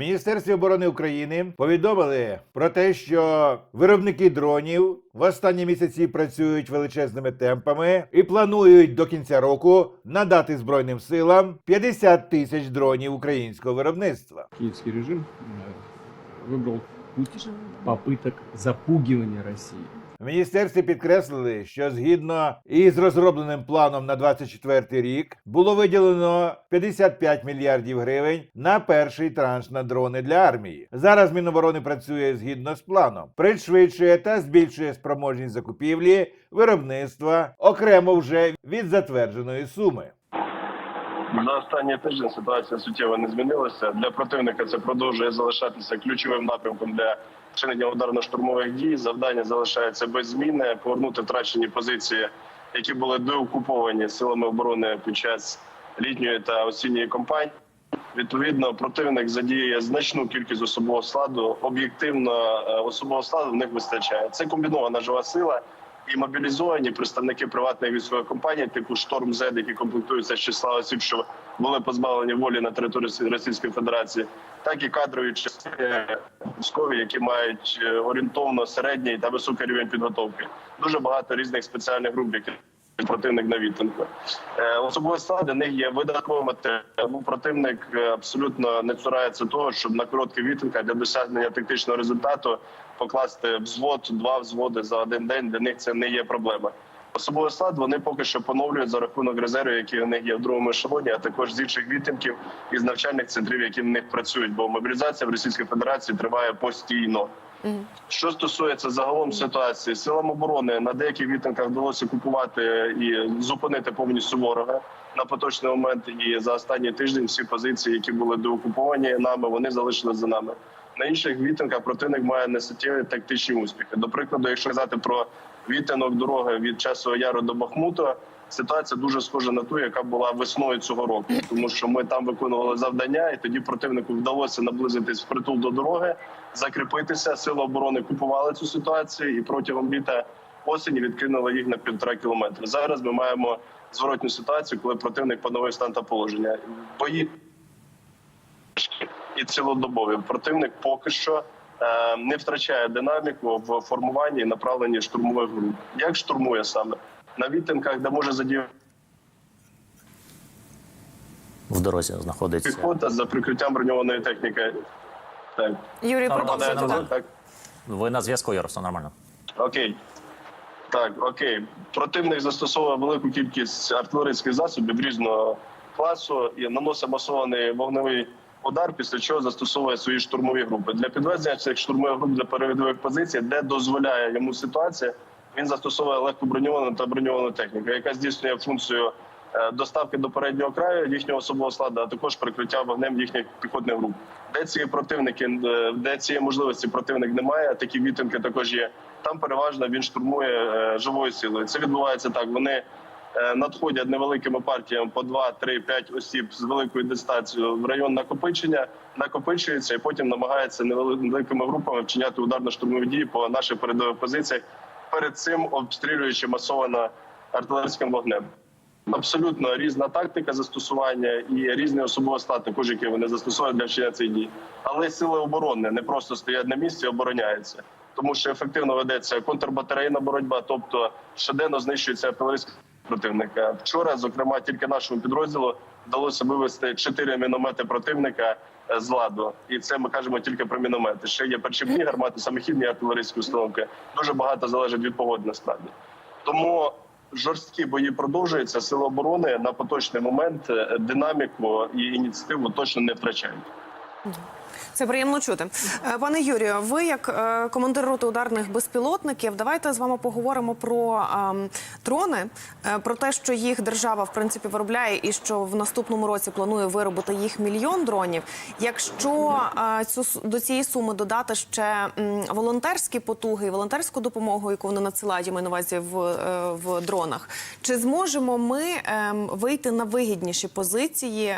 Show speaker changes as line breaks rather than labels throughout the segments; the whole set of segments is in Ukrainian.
Міністерстві оборони України повідомили про те, що виробники дронів в останні місяці працюють величезними темпами і планують до кінця року надати збройним силам 50 тисяч дронів українського виробництва.
Киевский режим э, выбрал путь попыток запугивания России.
В міністерстві підкреслили, що згідно із розробленим планом на 24 рік було виділено 55 мільярдів гривень на перший транш на дрони для армії. Зараз Міноборони працює згідно з планом, пришвидшує та збільшує спроможність закупівлі виробництва окремо вже від затвердженої суми.
За останній тиждень ситуація суттєво не змінилася. Для противника це продовжує залишатися ключовим напрямком для вчинення ударно-штурмових дій. Завдання залишається без зміни повернути втрачені позиції, які були деокуповані силами оборони під час літньої та осінньої кампанії. Відповідно, противник задіює значну кількість особового складу. Об'єктивно е, особового складу в них вистачає. Це комбінована жива сила і мобілізовані представники приватної військової компанії, типу Шторм Зед, які комплектуються з числа осіб, що були позбавлені волі на території Російської Федерації, так і кадрові частини військові, які мають е, орієнтовно середній та високий рівень підготовки. Дуже багато різних спеціальних груп, які противник на відтинку. Е, Особовий склад для них є видатковим матеріалом. Противник е, абсолютно не цурається того, щоб на короткий відтинках для досягнення тактичного результату покласти взвод, два взводи за один день. Для них це не є проблема. Особовий склад вони поки що поновлюють за рахунок резервів, які у них є в другому ешелоні, а також з інших відтинків із навчальних центрів, які в них працюють. Бо мобілізація в Російській Федерації триває постійно. Що стосується загалом ситуації, силам оборони на деяких відтинках вдалося купувати і зупинити повністю ворога на поточний момент. І за останній тиждень всі позиції, які були деокуповані нами, вони залишились за нами. На інших відтинках противник має несуттєві тактичні успіхи. До прикладу, якщо казати про відтинок дороги від часу яру до Бахмута, ситуація дуже схожа на ту, яка була весною цього року, тому що ми там виконували завдання, і тоді противнику вдалося наблизитись впритул до дороги, закріпитися. Сили оборони купували цю ситуацію і протягом літа осені відкинули їх на півтора кілометри. Зараз ми маємо зворотню ситуацію, коли противник поновив стан та положення. Бої і цілодобові. Противник поки що е, не втрачає динаміку в формуванні і направленні штурмових груп. Як штурмує саме на відтинках, де може задіяти
в дорозі знаходиться.
піхота за прикриттям броньованої техніки. Так,
Юрій,
Нормально,
продовжуйте. так.
так.
Ви на зв'язку, Яр, все нормально.
Окей. Так, окей. Противник застосовує велику кількість артилерійських засобів різного класу і наносить масований вогневий удар, після чого застосовує свої штурмові групи. Для підвезення цих штурмових груп для передових позицій, де дозволяє йому ситуація, він застосовує легко броньовану та броньовану техніку, яка здійснює функцію е, доставки до переднього краю їхнього особового складу, а також прикриття вогнем їхніх піхотних груп. Де ці противники, е, де цієї можливості противник немає, такі відтинки також є. Там переважно він штурмує е, живою силою. Це відбувається так. Вони надходять невеликими партіями по 2, 3, 5 осіб з великою дистанцією в район накопичення, накопичуються і потім намагаються невеликими групами вчиняти ударно-штурмові дії по наших передових позиціях. Перед цим обстрілюючи масовано артилерійським вогнем. Абсолютно різна тактика застосування і різний особовий склад, також який вони застосовують для вчинення цих дій. Але сили оборони не просто стоять на місці, обороняються, тому що ефективно ведеться контрбатарейна боротьба, тобто щоденно знищується артилерійська противника. Вчора, зокрема, тільки нашому підрозділу вдалося вивести чотири міномети противника е, з ладу, і це ми кажемо тільки про міномети. Ще є першівні гармати, самохідні артилерійські установки. Дуже багато залежить від погоди насправді. Тому жорсткі бої продовжуються. Сили оборони на поточний момент е, динаміку і ініціативу точно не втрачають.
Це приємно чути. Е, Пане Юрію, ви як е, командир роти ударних безпілотників, давайте з вами поговоримо про ем, дрони, е, про те, що їх держава в принципі виробляє, і що в наступному році планує виробити їх мільйон дронів. Якщо до цієї суми додати ще волонтерські потуги, і волонтерську допомогу, яку вони надсилають, я маю на увазі в, в дронах, чи зможемо ми ем, вийти на вигідніші позиції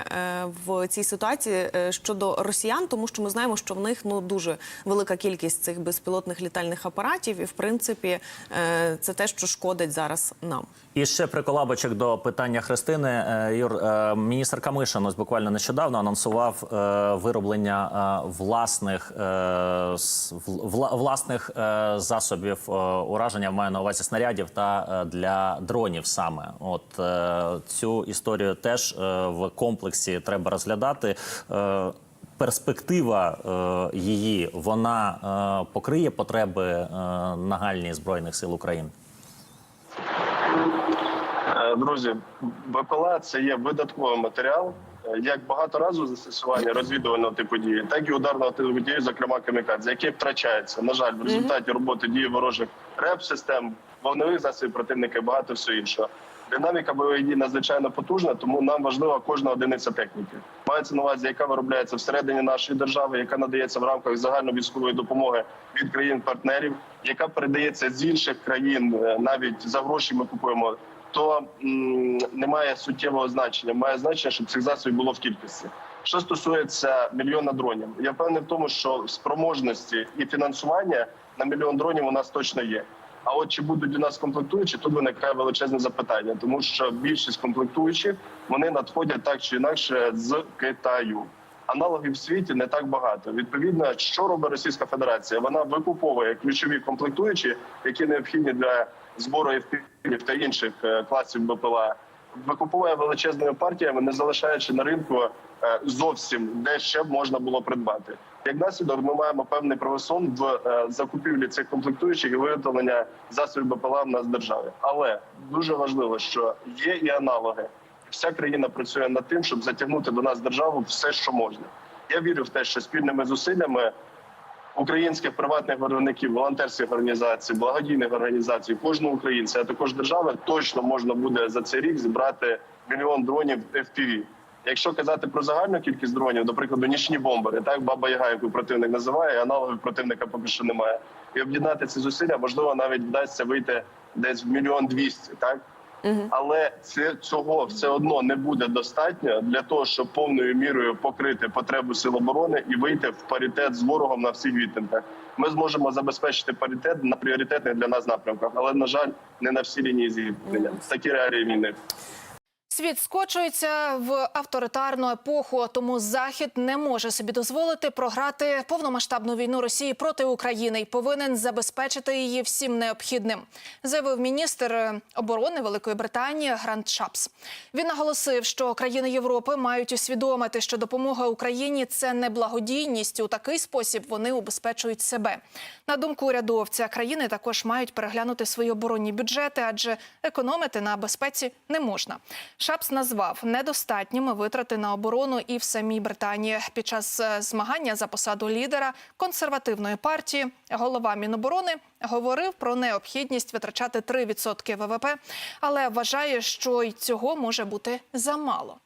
в цій ситуації щодо росіян, тому що ми знаємо, що в них ну дуже велика кількість цих безпілотних літальних апаратів, і в принципі е, це те, що шкодить зараз нам.
І ще приколабочок до питання Христини. Е, Юр, е, міністр Камишин ось буквально нещодавно анонсував вироблення власних, власних засобів ураження, маю на увазі снарядів та для дронів саме. От цю історію теж в комплексі треба розглядати. Перспектива е, її вона е, покриє потреби е, нагальні збройних сил України.
Е, Друзі, БПЛА це є видатковий матеріал, е, як багаторазове застосування розвідувального типу дії, так і ударного типу дії, зокрема камікадзе, який втрачається, на жаль, в результаті роботи дії ворожих реп-систем, вогневих засобів противника і багато всього іншого. Динаміка бойових надзвичайно потужна, тому нам важлива кожна одиниця техніки. Мається на увазі, яка виробляється всередині нашої держави, яка надається в рамках загальновійськової допомоги від країн-партнерів, яка передається з інших країн, е, навіть за гроші ми купуємо то немає суттєвого значення. Має значення, щоб цих засобів було в кількості. Що стосується мільйона дронів, я впевнений в тому, що спроможності і фінансування на мільйон дронів у нас точно є. А от чи будуть у нас комплектуючі, тут виникає величезне запитання, тому що більшість комплектуючих вони надходять так чи інакше з Китаю. Аналогів в світі не так багато. Відповідно, що робить Російська Федерація? Вона викуповує ключові комплектуючі, які необхідні для збору ефірів та інших е, класів БПЛА. Викуповує величезними партіями, не залишаючи на ринку е, зовсім де ще можна було придбати. Як наслідок, ми маємо певний правосон в е, закупівлі цих комплектуючих і виготовлення засобів БПЛА в нас в державі. Але дуже важливо, що є і аналоги вся країна працює над тим, щоб затягнути до нас державу все, що можна. Я вірю в те, що спільними зусиллями українських приватних виробників, волонтерських організацій, благодійних організацій, кожного українця, а також держави, точно можна буде за цей рік зібрати мільйон дронів FPV. Якщо казати про загальну кількість дронів, до прикладу, нічні бомбери, так баба Яга, яку противник називає, аналогів противника поки що немає. І об'єднати ці зусилля можливо навіть вдасться вийти десь в мільйон двісті, так але це цього все одно не буде достатньо для того, щоб повною мірою покрити потребу сил оборони і вийти в паритет з ворогом на всіх відтинках. Ми зможемо забезпечити паритет на пріоритетних для нас напрямках, але на жаль, не на всі лінії зіткнення. Такі реалії війни.
Світ скочується в авторитарну епоху, тому Захід не може собі дозволити програти повномасштабну війну Росії проти України і повинен забезпечити її всім необхідним, заявив міністр оборони Великої Британії Грант Шапс. Він наголосив, що країни Європи мають усвідомити, що допомога Україні це не благодійність. У такий спосіб вони убезпечують себе. На думку урядовця, країни також мають переглянути свої оборонні бюджети, адже економити на безпеці не можна. Шапс назвав недостатніми витрати на оборону і в самій Британії. Під час е, змагання за посаду лідера консервативної партії голова Міноборони говорив про необхідність витрачати 3% ВВП, але вважає, що й цього може бути замало.